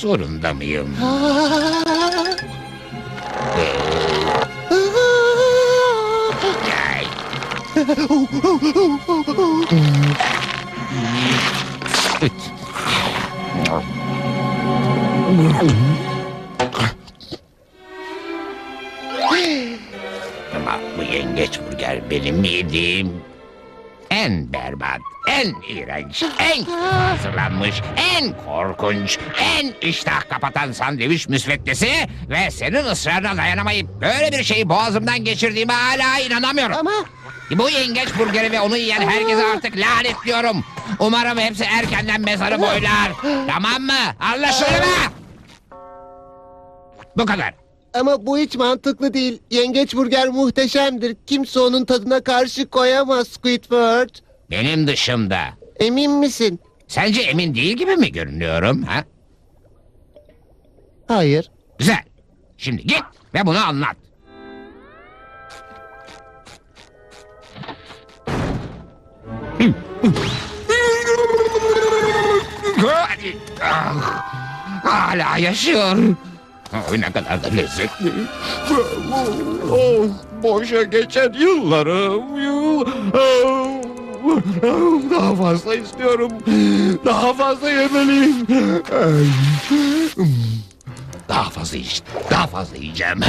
zorunda mıyım? Ay, Ama bu yengeç burger benim yediğim en berbat, en iğrenç, en hazırlanmış, en korkunç, en iştah kapatan sandviç müsveddesi ve senin ısrarına dayanamayıp böyle bir şeyi boğazımdan geçirdiğime hala inanamıyorum. Ama Bu yengeç burgeri ve onu yiyen herkese artık lanetliyorum. Umarım hepsi erkenden mezarı boylar. tamam mı? Anlaşıldı mı? Bu kadar. Ama bu hiç mantıklı değil. Yengeç burger muhteşemdir. Kimse onun tadına karşı koyamaz Squidward. Benim dışımda. Emin misin? Sence emin değil gibi mi görünüyorum? Ha? Hayır. Güzel. Şimdi git ve bunu anlat. Ah, Hala yaşıyor. Ay ne kadar da lezzetli. Oh, boşa geçen yıllarım. Yıl... Daha fazla istiyorum. Daha fazla yemeliyim. Daha fazla iç. Daha fazla yiyeceğim.